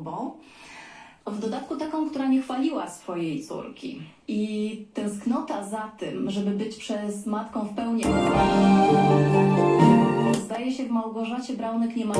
osobą. W dodatku taką, która nie chwaliła swojej córki. I tęsknota za tym, żeby być przez matką w pełni Zdaje się w Małgorzacie Braunek nie ma.